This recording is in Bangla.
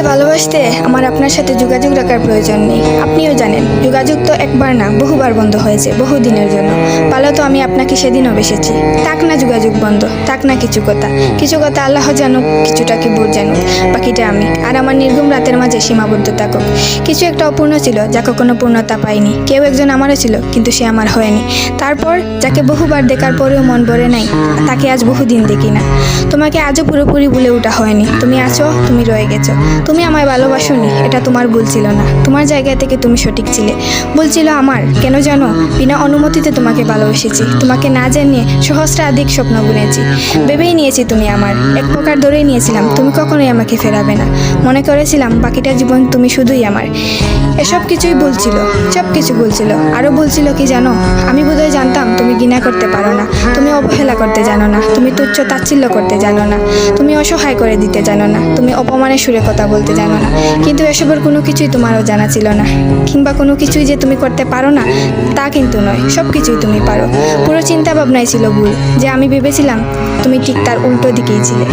আমাকে ভালোবাসতে আমার আপনার সাথে যোগাযোগ রাখার প্রয়োজন নেই। আপনিও জানেন, যোগাযোগ তো একবার না, বহুবার বন্ধ হয়েছে বহু দিনের জন্য। ভালো তো আমি আপনাকে সেদিনও বেসেছি। তাক না যোগাযোগ বন্ধ তাক না কিছু কথা। কিছু কথা আল্লাহ জানুক কিছুটা কি বুঝ জানুক বাকিটা আমি। আর আমার নির্গম রাতের মাঝে সীমাবদ্ধ থাকুক। কিছু একটা অপূর্ণ ছিল যা কখনো পূর্ণতা পায়নি। কেউ একজন আমারও ছিল, কিন্তু সে আমার হয়নি। তারপর, যাকে বহুবার দেখার পরেও মন ভরে নাই, তাকে আজ বহুদিন দেখি না। তোমাকে আজও পুরোপুরি ভুলে ওঠা হয়নি। তুমি আছো, তুমি রয়ে গেছো। তুমি আমায় ভালোবাসোনি, এটা তোমার ভুল ছিল না। তোমার জায়গা থেকে তুমি সঠিক ছিলে। ভুল ছিল আমার। কেন জানো? বিনা অনুমতিতে তোমাকে ভালোবেসেছি। তোমাকে না জানিয়ে সহস্রাধিক স্বপ্ন বুনেছি। ভেবেই নিয়েছি তুমি আমার। এক প্রকার ধরেই নিয়েছিলাম, তুমি কখনোই আমাকে ফেরাবে না। মনে করেছিলাম, বাকিটা জীবন তুমি শুধুই আমার। এসব কিছুই বলছিল সব কিছু বলছিল আরও বলছিল কি জানো? আমি বোধহয় জানতাম, তুমি ঘৃণা করতে পারো না। তুমি অবহেলা করতে জানো না। তুমি তুচ্ছ তাচ্ছিল্য করতে জানো না। তুমি অসহায় করে দিতে জানো না। তুমি অপমানের সুরে কথা বলতে জানো না। কিন্তু এসবের কোনো কিছুই তোমারও জানা ছিল না। কিংবা কোনো কিছুই যে তুমি করতে পারো না, তা কিন্তু নয়। সব কিছুই তুমি পারো। পুরো চিন্তা ভাবনাই ছিল ভুল। যে আমি ভেবেছিলাম, তুমি ঠিক তার উল্টো দিকেই ছিলে।